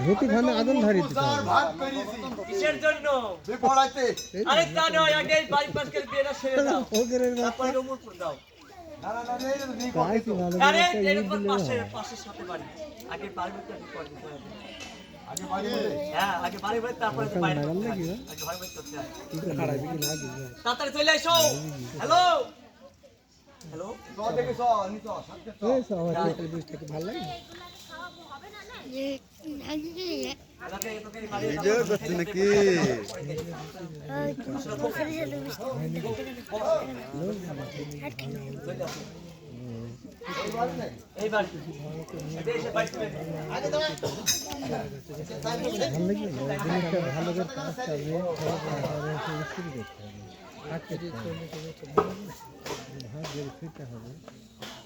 ধুতি ধানে আগুন ভাগ কিসের জন্য? বিপড়াইতে আরে তা নয় আগে বাইপাস করে বিয়েটা সেরে দাও। ওদের তারপরে রুমুরপুর দাও আরে এরকম পাশে পাশের সাথে বাড়ি। আগে বাড়ি। আগে বাড়ি হ্যাঁ আগে বাড়ি বাড়ি তারপরে বাইরে? আগে বাড়ি বাড়ি করতে হয়। তাড়াতাড়ি চলে এসো। হ্যালো। হ্যালো। চ দেখে চ নি চ। এই সবাই একটা জিনিসটা কি ভালো লাগে? ভিডিও করছে নাকি ভালো করে কাজটা নিয়ে ভালো করে ভালো করে শুরু করতে হবে ভাগ হবে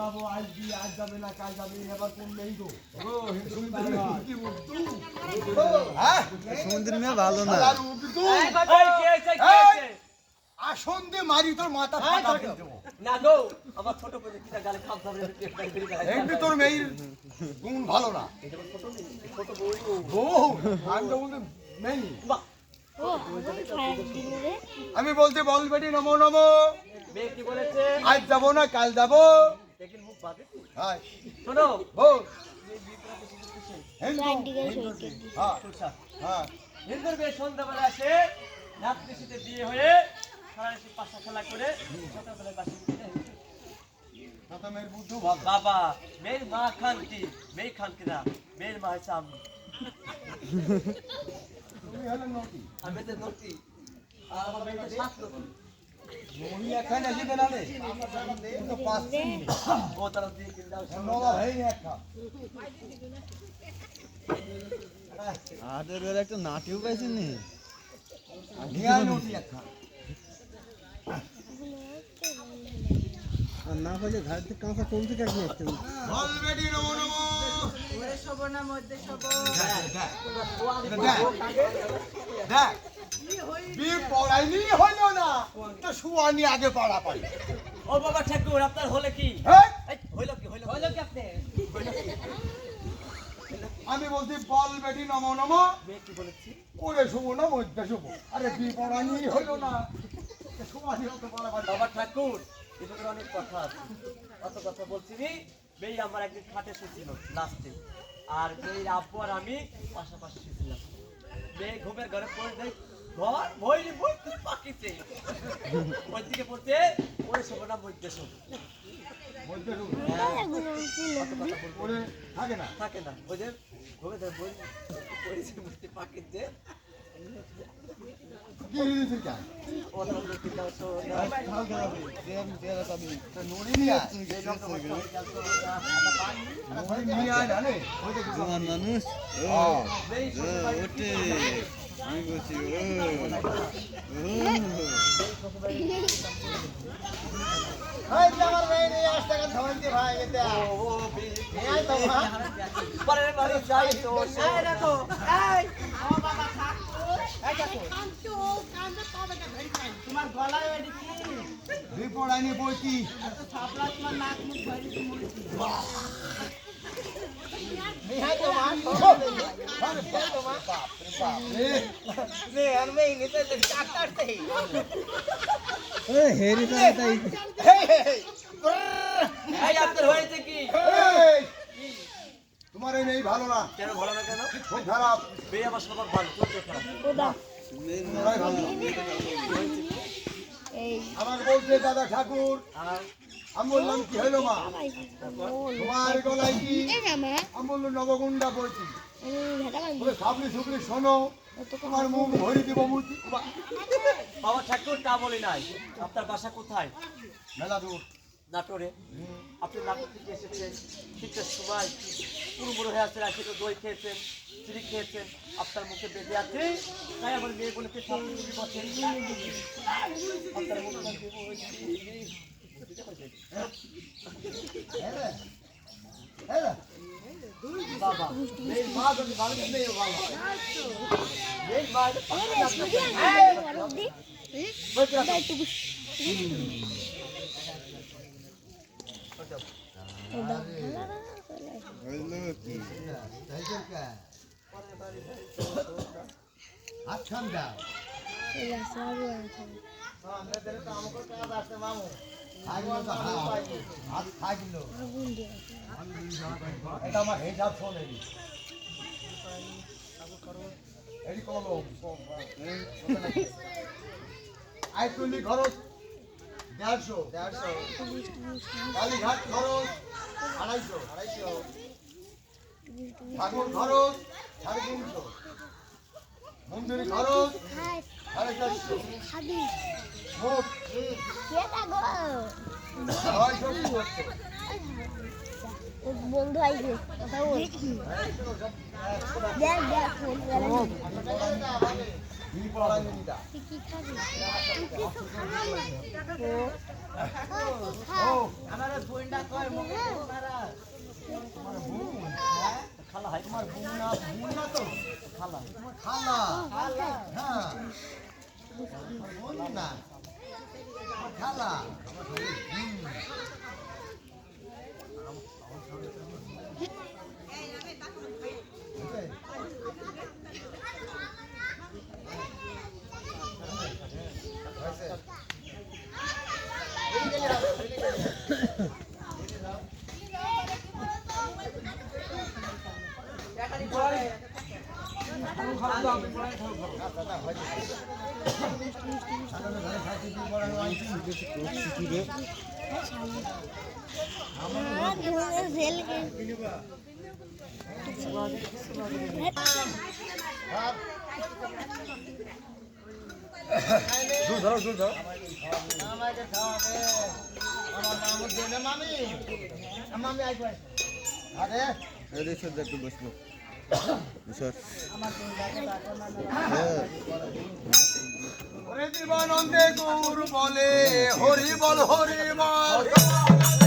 বলাবো আজ দি আজ যাবে না কাল যাবে এবার কোন নেই গো? ও হিন্দু কি মুক্তু হ্যাঁ? সমুদ্র মেয়ে ভালো না। আসন দিয়ে মারি তোর মাথা ফাটা দেবো। না গো আমার ছোট করে কিটা গালে খাম খাম রে পেট পেট বেরি গালে এমনি তোর মেয়ের গুণ ভালো না। ছোট বউ। বউ আমি তো বলতে মেয়ে। আমি বল বেটি নমো নমো। মেয়ে কি বলেছে? আজ যাব না কাল যাব। দেখিন মুখ বাদে হ্যাঁ। শোনো হ্যাঁ। হ্যাঁ। হিন্দুর মেয়ে সন্ধ্যাবেলা আসে রাত্রি শীতে বিয়ে হয়ে সারা রাত্রি পাশা খেলা করে সকালবেলা বাসি মেয়ের বুদ্ধু বাবা। মেয়ের মা খান মেয়ে খান কিনা মেয়ের মা হচ্ছে আমি নটি আমি তো নতি আর আমার মেয়েটা সাত উনি এখানে এসে বেড়ালে তো পাঁচ দিন ও তারা দিয়ে কিনে দাও নবা হয়নি একটা বেলা একটা নাটিও পাইছেন নি না হলে ঘাট থেকে কাঁচা কমতে দেখ, দেখ। বিয়ে পড়াইনি হলো না। তো শুয়ানি আগে পড়া পাই ও বাবা ঠাকুর আপনার হলে কি? হ্যাঁ? কি হইল হইল কি আপনি? আমি বলছি বল বেটি নমো নমো। কি বলেছি? ওরে শুভ না মধ্যে শুভ। আরে বিয়ে পড়ানি হলো না। শুয়ানি হতে বাবা ঠাকুর এসবের অনেক কথা আছে। অত কথা বলছি নি মেয়ে আমার একদিন খাটে শুয়েছিল লাস্টে আর মেয়ের আব্বু আর আমি পাশাপাশি শুয়েছিলাম। মেয়ে ঘুমের ঘরে পড়ে দেয় ঘর ভইলি ভর্তি পাকিছে। ওই দিকে পড়তে ওরে শোবো না মধ্যে শোব মধ্যে শুভ। এগুলো ছিল অত কথা বলব ওরে থাকে না। থাকে না। ওই যে ঘুমে ধরে বই পড়েছে মধ্যে পাকিছে। কি দিয়েছিস কেন ও তাহলে দেখতে দাও তো নড়ি নিয়ে আয়। নড়ি নিয়ে আয় না রে। ওই দেখ জোয়ান মানুষ। আমি বলছি ও ও পরে বাড়ি যাই তো এই দেখো এই রিপোর্ট আইনি বইটি এ, হেরি হয়েছে কি তোমার এই নেই ভালো না কেন ভালো না কেন খুব খারাপ মেয়ে আমার ভালো চোখে খারাপ আমার বলছে দাদা ঠাকুর আমি বললাম কি হলো মা? তোমার গলায় কি? এই না মা। আমি বললাম নবগুন্ডা বলছি। সাবলি সুবলি শোনো তোমার মুখ ভরি দিব মূর্তি বাবা ঠাকুর তা বলি নাই। আপনার বাসা কোথায়? মেলা দূর নাটোরে। আপনি নাটোর থেকে এসেছেন শীতের সময় পুরো বড় হয়ে আসছেন আর সেটা দই খেয়েছেন চিনি খেয়েছেন আপনার মুখে বেঁধে আছে? তাই আমার মেয়ে বলেছে সব কিছু বছর আপনার মুখে দেবো বাবা এই মা যদি মানুষ নেই বাবা এই মা এটা পাগল আপনাকে। বলছি রাখো। হইল কি হাত ঠান্ডা হাত থাকল এটা আমার হিসাব শোনেনি এটি কলম আইতুলি খরচ দেড়শো দেড়শো কালীঘাট খরচ আড়াইশো। আড়াইশো। ঠাকুর খরচ সাড়ে তিনশো। মন্দির খরচ বন্ধু আইছে দেখ দেখ আমার বোনটা কয়? মারা খালা হয় তোমার বুনা বুনা তো? খালা। তোমার খালা? হ্যাঁ। বোন না? খালা হুম। বুঝলে? হয়েছে? আমার ধরে ধরো ধরো আমাকে খাওয়াবে আমার নাম হচ্ছে মামি মামি আইকো আরে সর একটু বসবো জীবনন্দে গৌর বলে হরি বল হরি বল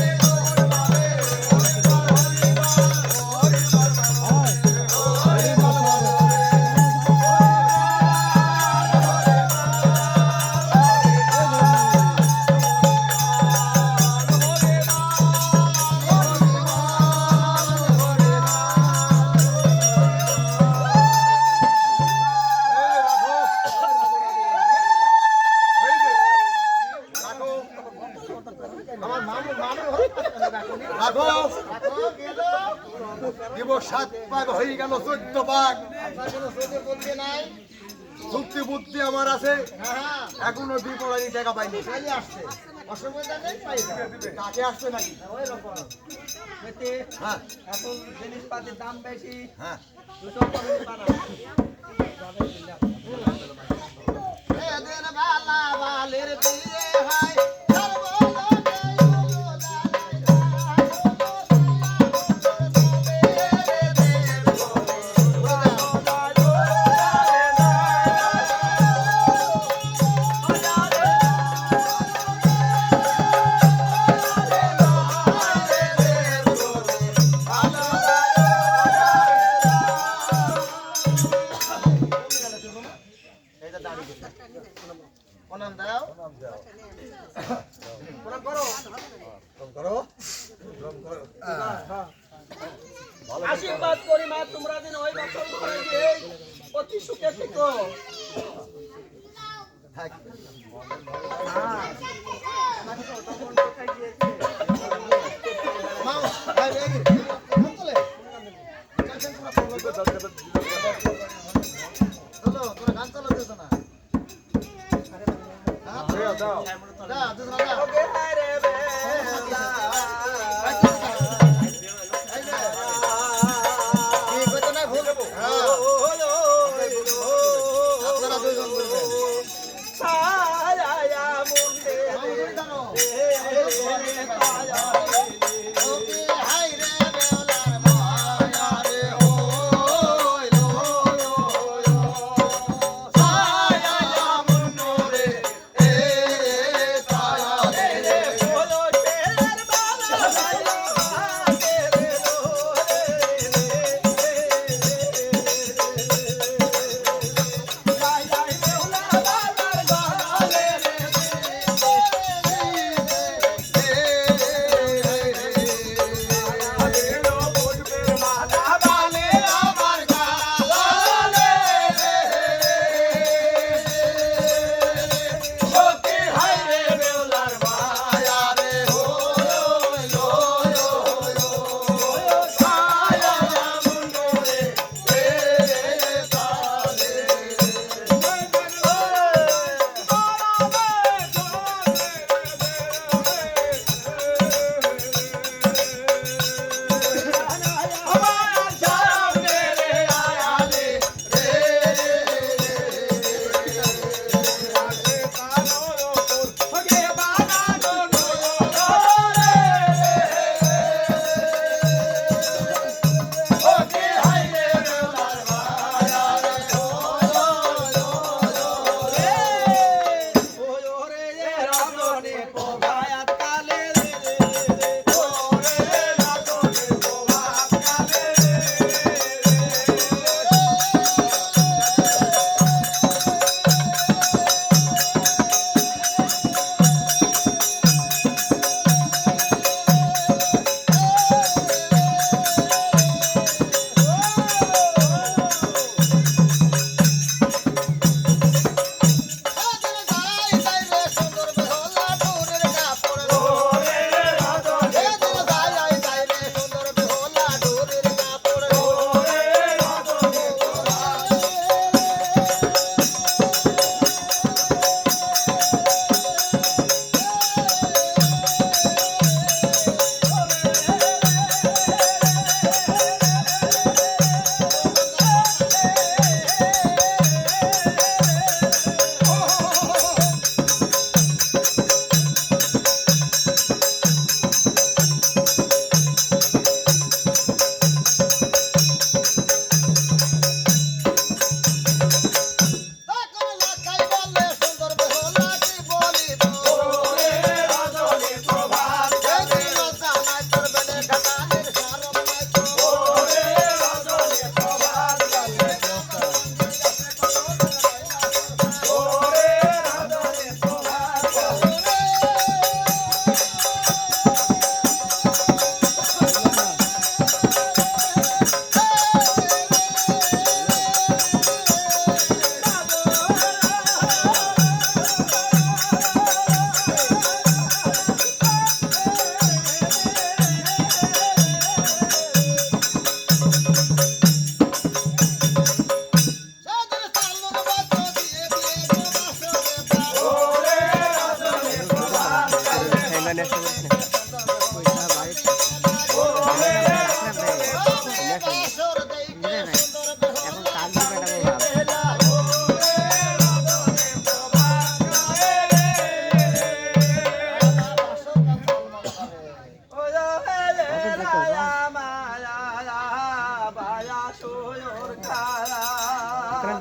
আছে? এখনও বিপরানি টাকা পাইনি। আসছে। অসুবিধা নেই কাকে আসছে নাকি? হ্যাঁ। এখন জিনিসপাতির দাম বেশি। হ্যাঁ। দুশো আশীর্বাদ করি মা তোমরা দিন ওই বছর ঘরে গিয়ে অতি সুখে থেকো। চলো তোরা গান চালাচ্ছ না দাও দাও দাও காயா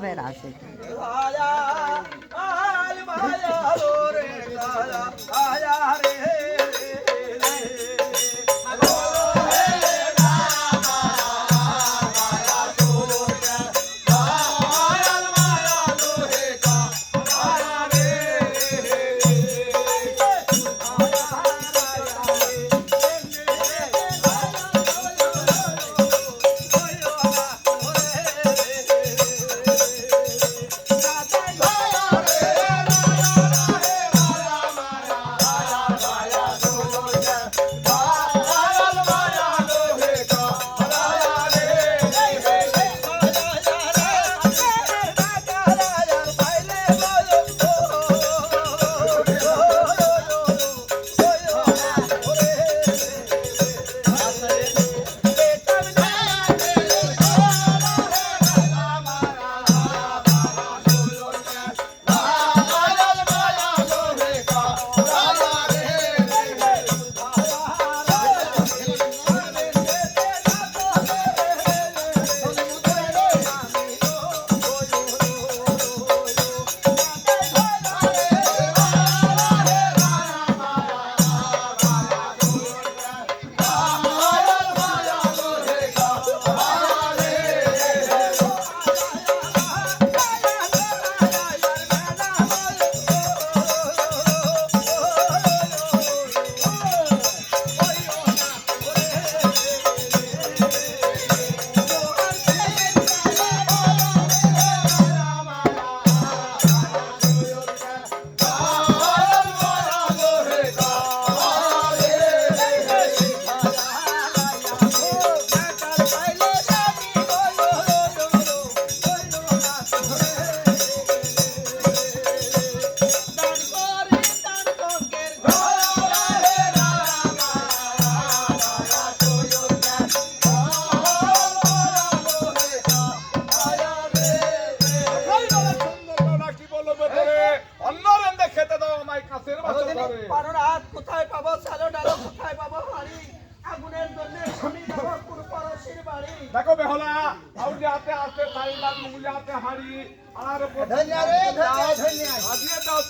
সবের আছে। আয়া আয়া রে আয়া রে।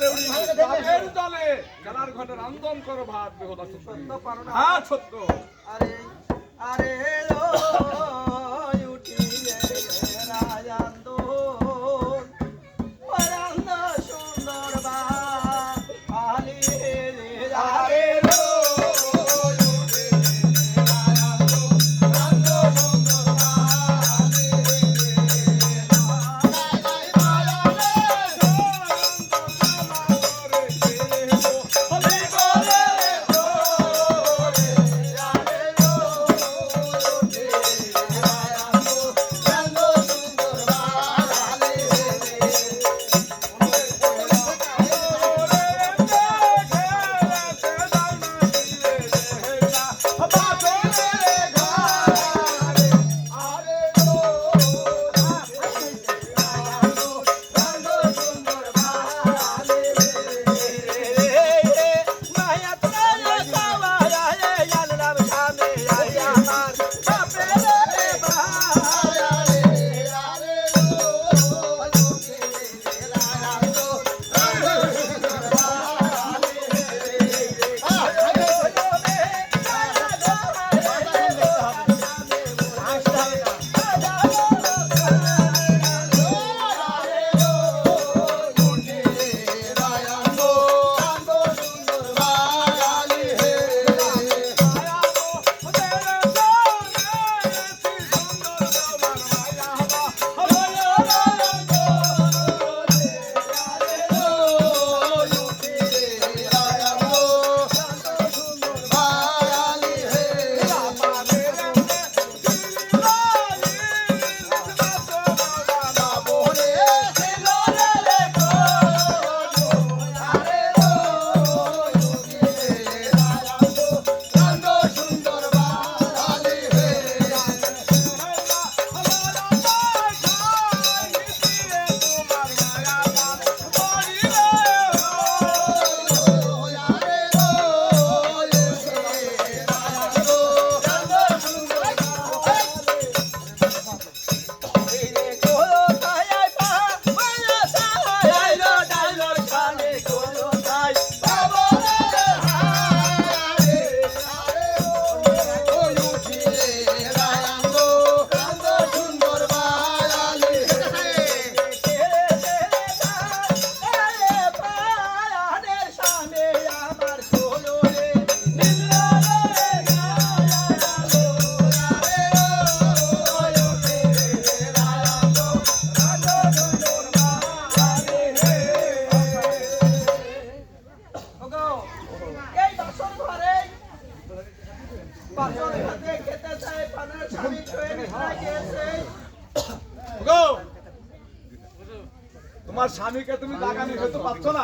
এর ভাত বেহদা সত্য পারো না সত্য আরে আরে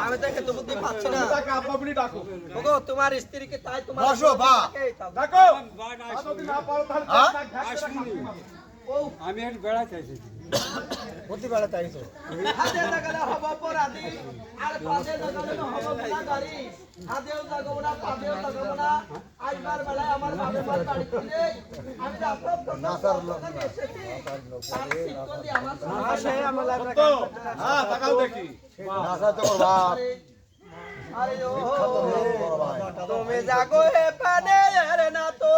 আমি তো তো বুদ্ধি পাচ্ছি না। তাকে আব্বা বলি ডাকো। ওগো তোমার স্ত্রীকে তাই তোমার বসো, বা। ডাকো। যদি না পারো তাহলে আমি ঘাট ঘাট করে একটু বেড়াতে চাইছি হাতে লাগালে হব আর পাশে লাগালে। হাতেও লাগাবো না, পাশেও লাগাবো না। আজবার বেলায় আমার বাড়ি আমি তো হ্যাঁ তুমি জাগো হে পানে না তো